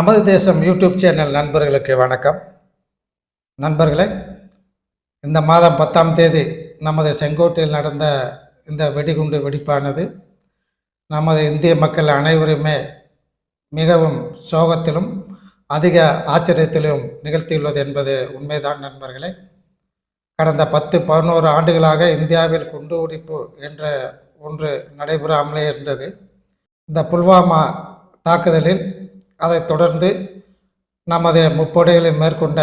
நமது தேசம் YouTube channel நண்பர்களுக்கு வணக்கம். நண்பர்களே இந்த மாதம் பத்தாம் தேதி நமது செங்கோட்டையில் நடந்த இந்த வெடிகுண்டு வெடிப்பானது நமது இந்திய மக்கள் அனைவருமே மிகவும் சோகத்திலும் அதிக ஆச்சரியத்திலும் நிகழ்த்தியுள்ளது என்பது உண்மைதான் நண்பர்களே. கடந்த பத்து பதினோரு ஆண்டுகளாக இந்தியாவில் குண்டு வெடிப்பு என்ற ஒன்று நடைபெறாமலே இருந்தது. இந்த புல்வாமா தாக்குதலில் அதைத் தொடர்ந்து நமது முப்படைகளை மேற்கொண்ட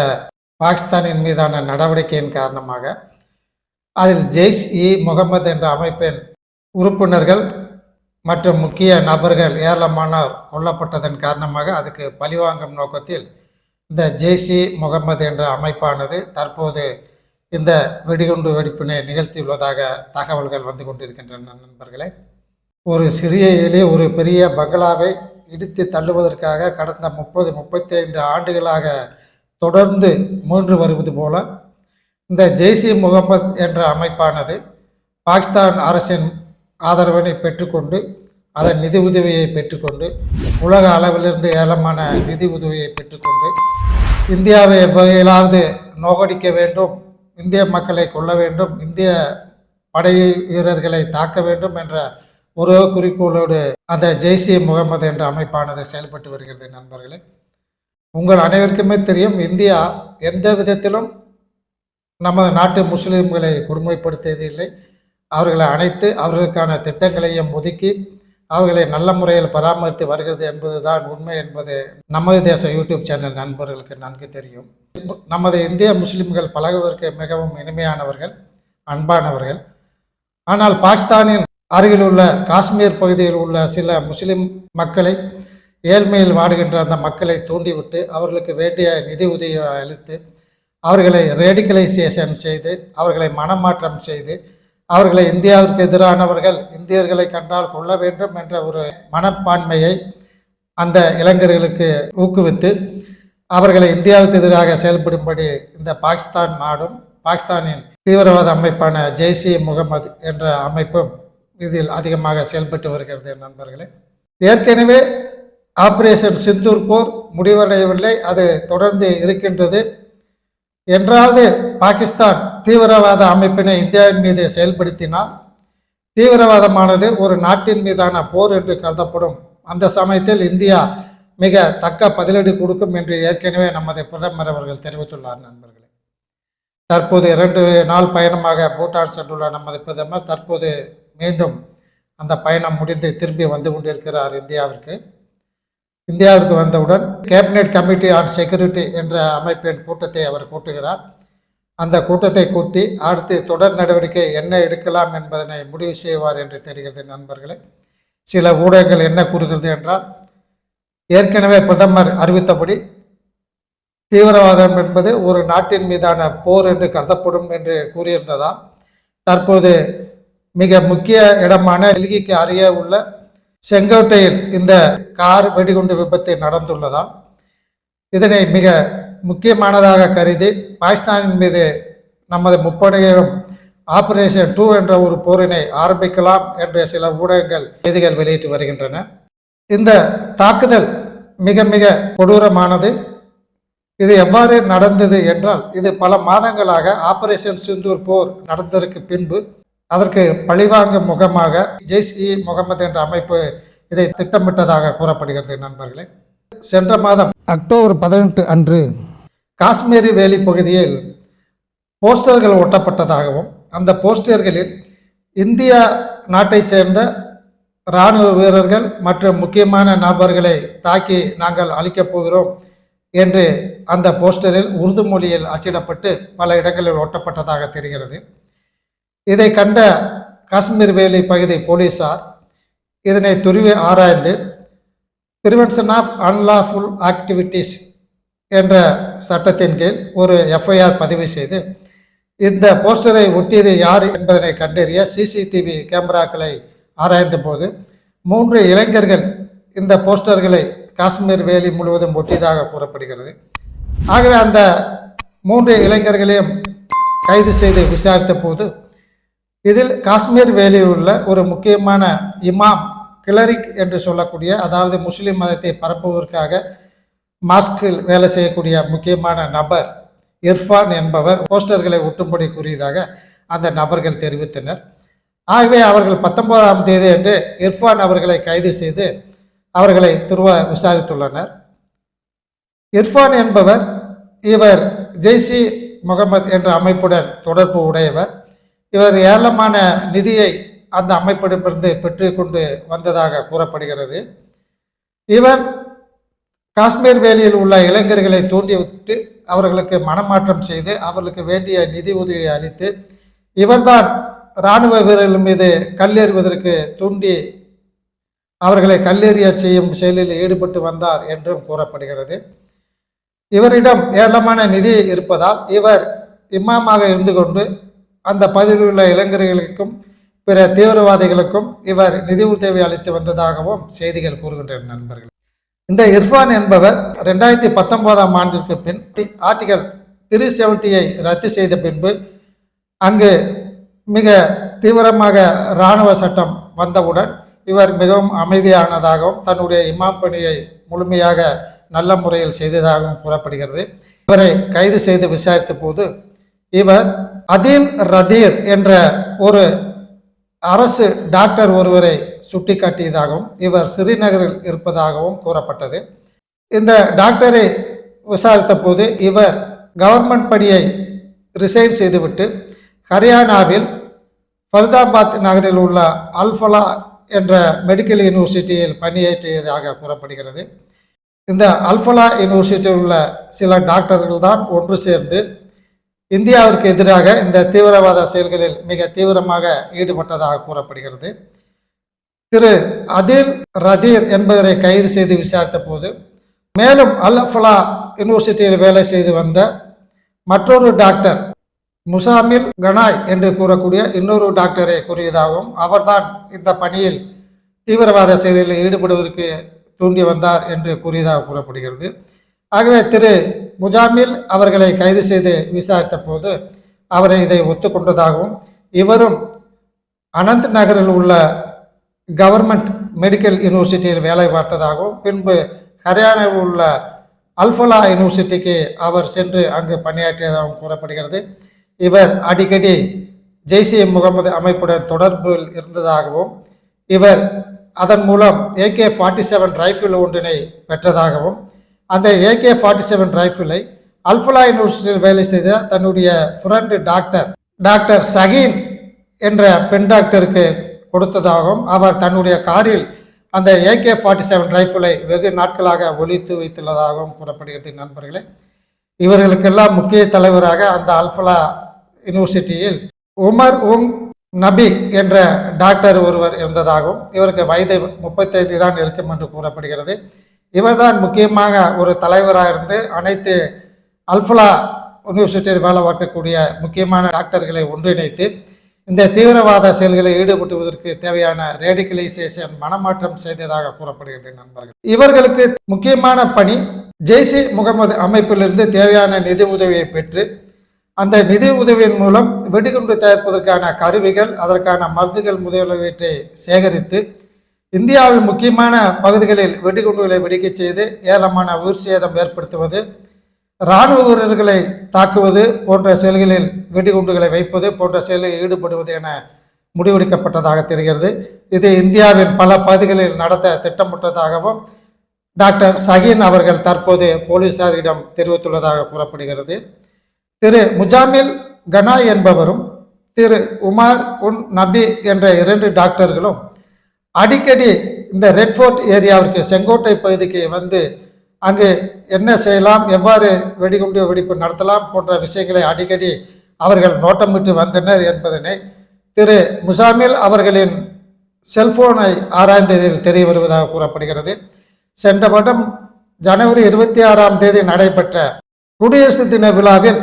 பாகிஸ்தானின் மீதான நடவடிக்கையின் காரணமாக அதில் ஜெய்ஷ் இ முகமது என்ற அமைப்பின் உறுப்பினர்கள் மற்றும் முக்கிய நபர்கள் ஏராளமானோர் கொல்லப்பட்டதன் காரணமாக அதுக்கு பழிவாங்கும் நோக்கத்தில் இந்த ஜெய்ஷ் இ முகமது என்ற அமைப்பானது தற்போது இந்த வெடிகுண்டு வெடிப்பினை நிகழ்த்தியுள்ளதாக தகவல்கள் வந்து கொண்டிருக்கின்றன நண்பர்களே. ஒரு சிறிய எலி ஒரு பெரிய பங்களாவை இடித்து தள்ளுவதற்காக கடந்த முப்பது முப்பத்தைந்து ஆண்டுகளாக தொடர்ந்து மூன்று வருவது போல இந்த ஜெய்ஷி முகமது என்ற அமைப்பானது பாகிஸ்தான் அரசின் ஆதரவினை பெற்றுக்கொண்டு அதன் நிதி உதவியை பெற்றுக்கொண்டு உலக அளவிலிருந்து ஏலமான நிதி உதவியை பெற்றுக்கொண்டு இந்தியாவை எவ்வகையிலாவது நோகடிக்க வேண்டும் இந்திய மக்களை கொள்ள வேண்டும் இந்திய படை வீரர்களை தாக்க வேண்டும் என்ற ஒரு குறிக்கோளோடு அந்த ஜெய்ஷி முகமது என்ற அமைப்பானது செயல்பட்டு வருகிறது நண்பர்களே. உங்கள் அனைவருக்குமே தெரியும் இந்தியா எந்த விதத்திலும் நமது நாட்டு முஸ்லீம்களை கொடுமைப்படுத்தியது இல்லை அவர்களை அணைத்து அவர்களுக்கான திட்டங்களையும் ஒதுக்கி அவர்களை நல்ல முறையில் பராமரித்து வருகிறது என்பதுதான் உண்மை என்பது நமது தேச யூடியூப் சேனல் நண்பர்களுக்கு நன்கு தெரியும். நமது இந்திய முஸ்லிம்கள் பழகுவதற்கு மிகவும் இனிமையானவர்கள் அன்பானவர்கள். ஆனால் பாகிஸ்தானின் அருகில் உள்ள காஷ்மீர் பகுதியில் உள்ள சில முஸ்லிம் மக்களை ஏழ்மையில் வாடுகின்ற அந்த மக்களை தூண்டிவிட்டு அவர்களுக்கு வேண்டிய நிதி உதவி அளித்து அவர்களை ரேடிகலைசேஷன் செய்து அவர்களை மனமாற்றம் செய்து அவர்களை இந்தியாவிற்கு எதிரானவர்கள் இந்தியர்களை கண்டால் கொள்ள வேண்டும் என்ற ஒரு மனப்பான்மையை அந்த இளைஞர்களுக்கு ஊக்குவித்து அவர்களை இந்தியாவுக்கு எதிராக செயல்படும்படி இந்த பாகிஸ்தான் நாடும் பாகிஸ்தானின் தீவிரவாத அமைப்பான ஜெய்ஷி முகமது என்ற அமைப்பும் இதில் அதிகமாக செயல்பட்டு வருகிறது நண்பர்களே. ஏற்கனவே ஆப்ரேஷன் சிந்தூர் போர் முடிவடையவில்லை அது தொடர்ந்து இருக்கின்றது. என்றாவது பாகிஸ்தான் தீவிரவாத அமைப்பினை இந்தியாவின் மீது செயல்படுத்தினால் தீவிரவாதமானது ஒரு நாட்டின் மீதான போர் என்று கருதப்படும். அந்த சமயத்தில் இந்தியா மிக தக்க பதிலடி கொடுக்கும் என்று ஏற்கனவே நமது பிரதமர் அவர்கள் தெரிவித்துள்ளார் நண்பர்களே. தற்போது இரண்டு நாள் பயணமாக பூட்டான் சென்றுள்ள நமது பிரதமர். தற்போது மீண்டும் அந்த பயணம் முடிந்து திரும்பி வந்து கொண்டிருக்கிறார் இந்தியாவிற்கு. இந்தியாவிற்கு வந்தவுடன் கேபினெட் கமிட்டி ஆன் செக்யூரிட்டி என்ற அமைப்பின் கூட்டத்தை அவர் கூட்டுகிறார். அந்த கூட்டத்தை கூட்டி அடுத்து தொடர் நடவடிக்கை என்ன எடுக்கலாம் என்பதனை முடிவு செய்வார் என்று தெரிகிறது நண்பர்களே. சில ஊடகங்கள் என்ன கூறுகிறது என்றால் ஏற்கனவே பிரதமர் அறிவித்தபடி தீவிரவாதம் என்பது ஒரு நாட்டின் மீதான போர் என்று கருதப்படும் என்று கூறியிருந்ததால் தற்போது மிக முக்கிய இடமான டெல்லிக்கு அருகே உள்ள செங்கோட்டையில் இந்த கார் வெடிகுண்டு விபத்து நடந்துள்ளதால் இதனை மிக முக்கியமானதாக கருதி பாகிஸ்தானின் மீது நமது முப்படையிலும் ஆபரேஷன் டூ என்ற ஒரு போரினை ஆரம்பிக்கலாம் என்ற சில ஊடகங்கள் செய்திகள் வெளியிட்டு வருகின்றன. இந்த தாக்குதல் மிக மிக கொடூரமானது. இது எவ்வாறு நடந்தது என்றால் இது பல மாதங்களாக ஆபரேஷன் சிந்தூர் போர் நடந்ததற்கு பின்பு அதற்கு பழிவாங்கும் முகமாக ஜெய்ஸ் இ முகமது என்ற அமைப்பு இதை திட்டமிட்டதாக கூறப்படுகிறது நண்பர்களே. சென்ற மாதம் அக்டோபர் பதினெட்டு அன்று காஷ்மீரி வேலி பகுதியில் போஸ்டர்கள் ஒட்டப்பட்டதாகவும் அந்த போஸ்டர்களில் இந்தியா நாட்டைச் சேர்ந்த இராணுவ வீரர்கள் மற்றும் முக்கியமான நபர்களை தாக்கி நாங்கள் அழிக்கப் போகிறோம் என்று அந்த போஸ்டரில் உருது மொழியில் அச்சிடப்பட்டு பல இடங்களில் ஒட்டப்பட்டதாக தெரிகிறது. இதை கண்ட காஷ்மீர் வேலி பகுதி போலீசார் இதனை துருவி ஆராய்ந்து ப்ரிவென்ஷன் ஆஃப் அன்லாஃபுல் ஆக்டிவிட்டீஸ் என்ற சட்டத்தின் கீழ் ஒரு எஃப்ஐஆர் பதிவு செய்து இந்த போஸ்டரை ஒட்டியது யார் என்பதனை கண்டறிய சிசிடிவி கேமராக்களை ஆராய்ந்த போது மூன்று இளைஞர்கள் இந்த போஸ்டர்களை காஷ்மீர் வேலி முழுவதும் ஒட்டியதாக கூறப்படுகிறது. ஆகவே அந்த மூன்று இளைஞர்களையும் கைது செய்து விசாரித்த போது இதில் காஷ்மீர் வேலியில் உள்ள ஒரு முக்கியமான இமாம் கிளரிக் என்று சொல்லக்கூடிய அதாவது முஸ்லீம் மதத்தை பரப்புவதற்காக மாஸ்கில் வேலை செய்யக்கூடிய முக்கியமான நபர் இர்ஃபான் என்பவர் போஸ்டர்களை ஒட்டும்படி கூறியதாக அந்த நபர்கள் தெரிவித்தனர். ஆகவே அவர்கள் பத்தொன்பதாம் தேதி அன்று இர்ஃபான் அவர்களை கைது செய்து அவர்களை துருவ விசாரித்துள்ளனர். இர்ஃபான் என்பவர் இவர் ஜெய்சி முகமது என்ற அமைப்புடன் தொடர்பு உடையவர். இவர் ஏராளமான நிதியை அந்த அமைப்பிடமிருந்து பெற்றுக்கொண்டு வந்ததாக கூறப்படுகிறது. இவர் காஷ்மீர் வேலியில் உள்ள இளைஞர்களை தூண்டிவிட்டு அவர்களுக்கு மனமாற்றம் செய்து அவர்களுக்கு வேண்டிய நிதி உதவியை அளித்து இவர்தான் இராணுவ வீரர்கள் மீது கல்லேறுவதற்கு தூண்டி அவர்களை கல்லேறிய செய்யும் செயலில் ஈடுபட்டு வந்தார் என்றும் கூறப்படுகிறது. இவரிடம் ஏராளமான நிதி இருப்பதால் இவர் இமாமாக இருந்து கொண்டு அந்த பகுதியில் உள்ள இளைஞர்களுக்கும் பிற தீவிரவாதிகளுக்கும் இவர் நிதி உதவி அளித்து வந்ததாகவும் செய்திகள் கூறுகின்றன நண்பர்கள். இந்த இர்ஃபான் என்பவர் ரெண்டாயிரத்தி பத்தொன்பதாம் ஆண்டிற்கு பின் ஆர்டிகல் த்ரீ செவன்ட்டியை ரத்து செய்த பின்பு அங்கு மிக தீவிரமாக இராணுவ சட்டம் வந்தவுடன் இவர் மிகவும் அமைதியானதாகவும் தன்னுடைய இமாம் பணியை முழுமையாக நல்ல முறையில் செய்ததாகவும் கூறப்படுகிறது. இவரை கைது செய்து விசாரித்த போது இவர் அதீல் ரதீர் என்ற ஒரு அரசு டாக்டர் ஒருவரை சுட்டிக்காட்டியதாகவும் இவர் ஸ்ரீநகரில் இருப்பதாகவும் கூறப்பட்டது. இந்த டாக்டரை விசாரித்த போது இவர் கவர்மெண்ட் பணியை ரிசைன் செய்துவிட்டு ஹரியானாவில் ஃபரிதாபாத் நகரில் உள்ள அல்ஃபலா என்ற மெடிக்கல் யூனிவர்சிட்டியில் பணியேற்றியதாக கூறப்படுகிறது. இந்த அல்ஃபலா யூனிவர்சிட்டியில் உள்ள சில டாக்டர்கள் தான் ஒன்று சேர்ந்து இந்தியாவிற்கு எதிராக இந்த தீவிரவாத செயல்களில் மிக தீவிரமாக ஈடுபட்டதாக கூறப்படுகிறது. திரு அதிர் ரதீர் என்பவரை கைது செய்து விசாரித்த போது மேலும் அல்லஃபலா யூனிவர்சிட்டியில் வேலை செய்து வந்த மற்றொரு டாக்டர் முசாமில் கனாய் என்று கூறக்கூடிய இன்னொரு டாக்டரை கூறியதாகவும் அவர்தான் இந்த பணியில் தீவிரவாத செயலில் ஈடுபடுவதற்கு தூண்டி வந்தார் என்று கூறியதாக கூறப்படுகிறது. ஆகவே திரு முஜாமில் அவர்களை கைது செய்து விசாரித்த போது அவரை இதை ஒத்துக்கொண்டதாகவும் இவரும் அனந்த் நகரில் உள்ள கவர்மெண்ட் மெடிக்கல் யூனிவர்சிட்டியில் வேலை பார்த்ததாகவும் பின்பு ஹரியானாவில் உள்ள அல்ஃபலா யூனிவர்சிட்டிக்கு அவர் சென்று அங்கு பணியாற்றியதாகவும் கூறப்படுகிறது. இவர் அடிக்கடி ஜெய்சி முகமது அமைப்புடன் தொடர்பில் இருந்ததாகவும் இவர் அதன் மூலம் ஏகே ஃபார்ட்டி செவன் ரைஃபிள் ஒன்றினை பெற்றதாகவும் அந்த ஏகே ஃபார்ட்டி செவன் ரைஃபிளை அல்ஃபலா யூனிவர்சிட்டியில் வேலை செய்த தன்னுடைய ஃப்ரெண்டு டாக்டர் டாக்டர் சகீன் என்ற பெண் டாக்டருக்கு கொடுத்ததாகவும் அவர் தன்னுடைய காரில் அந்த ஏகே ஃபார்ட்டி செவன் ரைஃபிளை வெகு நாட்களாக ஒழித்து வைத்துள்ளதாகவும் கூறப்படுகிறது. நண்பர்களே இவர்களுக்கெல்லாம் முக்கிய தலைவராக அந்த அல்ஃபலா யூனிவர்சிட்டியில் உமர் உம் நபி என்ற டாக்டர் ஒருவர் இருந்ததாகவும் இவருக்கு வயது முப்பத்தைந்து தான் இருக்கும் என்று கூறப்படுகிறது. இவர்தான் முக்கியமாக ஒரு தலைவராக இருந்து அனைத்து அல்ஃபலா யூனிவர்சிட்டியில் வேலை பார்க்கக்கூடிய முக்கியமான டாக்டர்களை ஒன்றிணைத்து இந்த தீவிரவாத செயல்களில் ஈடுபட்டுவதற்கு தேவையான ரேடிகலைசேஷன் மனமாற்றம் செய்ததாக கூறப்படுகிறது நண்பர்கள். இவர்களுக்கு முக்கியமான பணி ஜெய்ஷி முகமது அமைப்பிலிருந்து தேவையான நிதி உதவியை பெற்று அந்த நிதி உதவியின் மூலம் வெடிகுண்டு தயாரிப்பதற்கான கருவிகள் அதற்கான மருந்துகள் முதலியவற்றை சேகரித்து இந்தியாவின் முக்கியமான பகுதிகளில் வெடிகுண்டுகளை வெடிக்கச் செய்து ஏலமான உயிர் சேதம் ஏற்படுத்துவது இராணுவ வீரர்களை தாக்குவது போன்ற செயல்களில் வெடிகுண்டுகளை வைப்பது போன்ற செயலில் ஈடுபடுவது என முடிவெடுக்கப்பட்டதாக தெரிகிறது. இது இந்தியாவின் பல பகுதிகளில் நடத்த திட்டமிட்டதாகவும் டாக்டர் சஹீன் அவர்கள் தற்போது போலீசாரிடம் தெரிவித்துள்ளதாக கூறப்படுகிறது. திரு முஜாமில் கனாய் என்பவரும் திரு உமார் உன் நபி என்ற இரண்டு டாக்டர்களும் அடிக்கடி இந்த ரெட் ஃபோர்ட் ஏரியாவிற்கு செங்கோட்டை பகுதிக்கு வந்து அங்கு என்ன செய்யலாம் எவ்வாறு வெடிகுண்டு வெடிப்பு நடத்தலாம் போன்ற விஷயங்களை அடிக்கடி அவர்கள் நோட்டமிட்டு வந்தனர் என்பதனை திரு முசாமில் அவர்களின் செல்போனை ஆராய்ந்ததில் தெரிய வருவதாக கூறப்படுகிறது. சென்ற வருடம் ஜனவரி இருபத்தி ஆறாம் தேதி நடைபெற்ற குடியரசு தின விழாவில்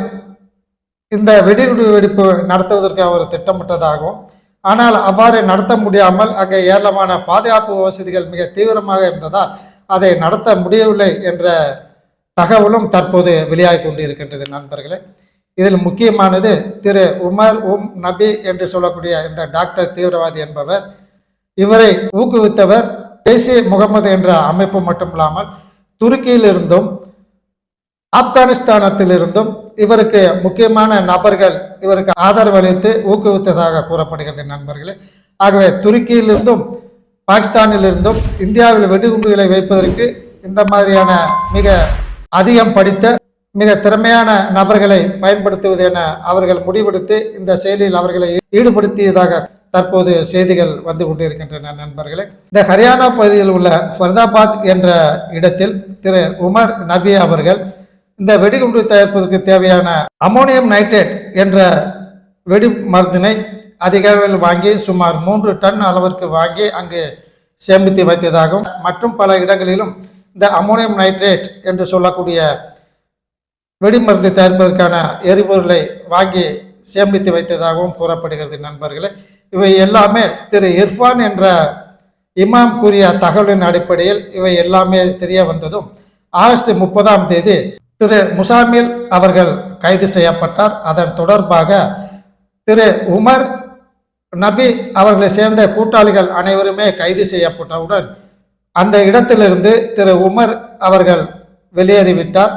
இந்த வெடிகுண்டு வெடிப்பு நடத்துவதற்கு அவர் திட்டமிட்டதாகவும் ஆனால் அவ்வாறு நடத்த முடியாமல் அங்கே ஏராளமான பாதுகாப்பு வசதிகள் மிக தீவிரமாக இருந்ததால் அதை நடத்த முடியவில்லை என்ற தகவலும் தற்போது வெளியாகி கொண்டிருக்கின்றது நண்பர்களே. இதில் முக்கியமானது திரு உமர் உம் நபி என்று சொல்லக்கூடிய இந்த டாக்டர் தீவிரவாதி என்பவர். இவரை ஊக்குவித்தவர் தேசிய முகமது என்ற அமைப்பு மட்டுமில்லாமல் துருக்கியிலிருந்தும் ஆப்கானிஸ்தானத்திலிருந்தும் இவருக்கு முக்கியமான நபர்கள் இவருக்கு ஆதரவு அளித்து ஊக்குவித்ததாக கூறப்படுகிறது நண்பர்களே. ஆகவே துருக்கியிலிருந்தும் பாகிஸ்தானிலிருந்தும் இந்தியாவில் வெடிகுண்டுகளை வைப்பதற்கு இந்த மாதிரியான மிக அதிகம் படித்த மிக திறமையான நபர்களை பயன்படுத்துவது என அவர்கள் முடிவெடுத்து இந்த செயலில் அவர்களை ஈடுபடுத்தியதாக தற்போது செய்திகள் வந்து கொண்டிருக்கின்றன நண்பர்களே. இந்த ஹரியானா பகுதியில் உள்ள ஃபர்தாபாத் என்ற இடத்தில் திரு உமர் நபி அவர்கள் இந்த வெடிகுண்டு தயாரிப்பதற்கு தேவையான அமோனியம் நைட்ரேட் என்ற வெடி மருந்தினை அதிக அளவில் வாங்கி சுமார் மூன்று டன் அளவிற்கு வாங்கி அங்கு சேமித்து வைத்ததாகவும் மற்றும் பல இடங்களிலும் இந்த அமோனியம் நைட்ரேட் என்று சொல்லக்கூடிய வெடிமருந்து தயாரிப்பதற்கான எரிபொருளை வாங்கி சேமித்து வைத்ததாகவும் கூறப்படுகிறது நண்பர்களே. இவை எல்லாமே திரு இர்ஃபான் என்ற இமாம் கூறிய தகவலின் அடிப்படையில் இவை எல்லாமே தெரிய வந்ததும் ஆகஸ்ட் முப்பதாம் தேதி திரு முசாமில் அவர்கள் கைது செய்யப்பட்டார். அதன் தொடர்பாக திரு உமர் நபி அவர்களை சேர்ந்த கூட்டாளிகள் அனைவருமே கைது செய்யப்பட்டவுடன் அந்த இடத்திலிருந்து திரு உமர் அவர்கள் வெளியேறிவிட்டார்.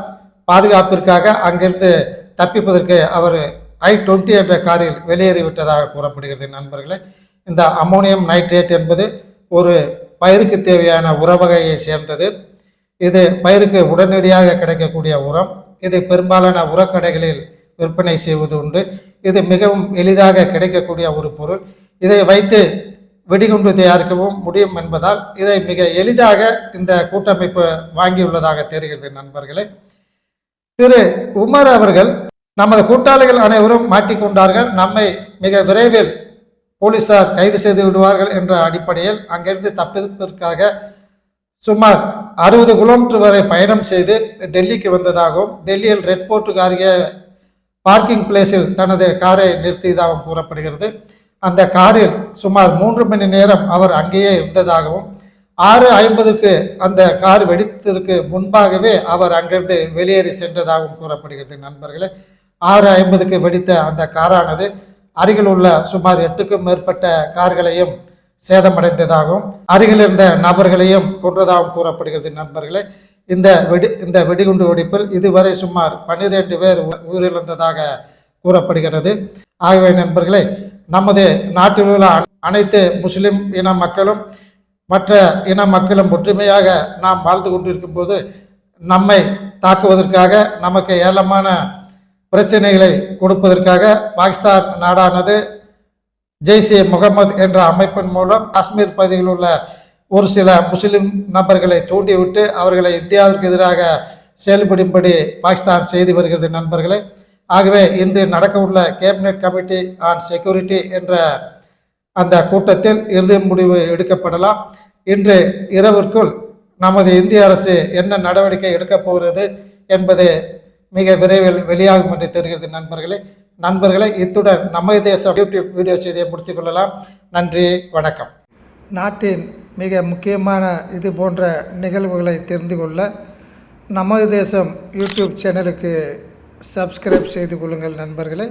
பாதுகாப்பிற்காக அங்கிருந்து தப்பிப்பதற்கு அவர் ஐ டுவெண்ட்டி என்ற காரில் வெளியேறிவிட்டதாக கூறப்படுகிறது நண்பர்களே. இந்த அமோனியம் நைட்ரேட் என்பது ஒரு பயிருக்கு தேவையான உரவகையை சேர்ந்தது. இது பயிருக்கு உடனடியாக கிடைக்கக்கூடிய உரம். இது பெரும்பாலான உரக்கடைகளில் விற்பனை செய்வது உண்டு. இது மிகவும் எளிதாக கிடைக்கக்கூடிய ஒரு பொருள். இதை வைத்து வெடிகுண்டு தயாரிக்கவும் முடியும் என்பதால் இதை மிக எளிதாக இந்த கூட்டமைப்பு வாங்கியுள்ளதாக தெரிகிறது நண்பர்களே. திரு உமர் அவர்கள் நமது கூட்டாளிகள் அனைவரும் மாட்டிக்கொண்டார்கள். நம்மை மிக விரைவில் போலீசார் கைது செய்து விடுவார்கள் என்ற அடிப்படையில் அங்கிருந்து தப்பிப்பதற்காக சுமார் அறுபது கிலோமீட்டர் வரை பயணம் செய்து டெல்லிக்கு வந்ததாகவும் டெல்லியில் ரெட் போர்ட்டுக்கு அருகே பார்க்கிங் பிளேஸில் தனது காரை நிறுத்தியதாகவும் கூறப்படுகிறது. அந்த காரில் சுமார் மூன்று மணி நேரம் அவர் அங்கேயே இருந்ததாகவும் ஆறு ஐம்பதுக்கு அந்த கார் வெடித்ததற்கு முன்பாகவே அவர் அங்கிருந்து வெளியேறி சென்றதாகவும் கூறப்படுகிறது நண்பர்களே. ஆறு ஐம்பதுக்கு வெடித்த அந்த காரானது அருகில் உள்ள சுமார் எட்டுக்கும் மேற்பட்ட கார்களையும் சேதமடைந்ததாகவும் அருகில் இருந்த நபர்களையும் கொன்றதாகவும் கூறப்படுகிறது. நண்பர்களே இந்த வெடி இந்த வெடிகுண்டு வெடிப்பில் இதுவரை சுமார் பன்னிரண்டு பேர் உ- உயிரிழந்ததாக கூறப்படுகிறது. ஆகவே நண்பர்களே நமது நாட்டில் உள்ள அனைத்து முஸ்லிம் இன மக்களும் மற்ற இன மக்களும் ஒற்றுமையாக நாம் வாழ்ந்து கொண்டிருக்கும் போது நம்மை தாக்குவதற்காக நமக்கு ஏளமான பிரச்சனைகளை கொடுப்பதற்காக பாகிஸ்தான் நாடானது ஜெய்ஷே முகமது என்ற அமைப்பின் மூலம் காஷ்மீர் பகுதியில் உள்ள ஒரு சில முஸ்லிம் நபர்களை தூண்டிவிட்டு அவர்களை இந்தியாவிற்கு எதிராக செயல்படும்படி பாகிஸ்தான் செய்து வருகிறது நண்பர்களே. ஆகவே இன்று நடக்கவுள்ள கேபினெட் கமிட்டி ஆன் செக்யூரிட்டி என்ற அந்த கூட்டத்தில் இறுதி முடிவு எடுக்கப்படலாம். இன்று இரவிற்குள் நமது இந்திய அரசு என்ன நடவடிக்கை எடுக்கப் போகிறது என்பது மிக விரைவில் வெளியாகும் என்று தெரிகிறது நண்பர்களே. நண்பர்களை இத்துடன் நம்ம தேசம் யூடியூப் வீடியோ செய்தியை முடித்துக் கொள்ளலாம். நன்றி வணக்கம். நாட்டின் மிக முக்கியமான இது போன்ற நிகழ்வுகளை தெரிந்து கொள்ள நமது தேசம் யூடியூப் சேனலுக்கு சப்ஸ்கிரைப் செய்து கொள்ளுங்கள் நண்பர்களே.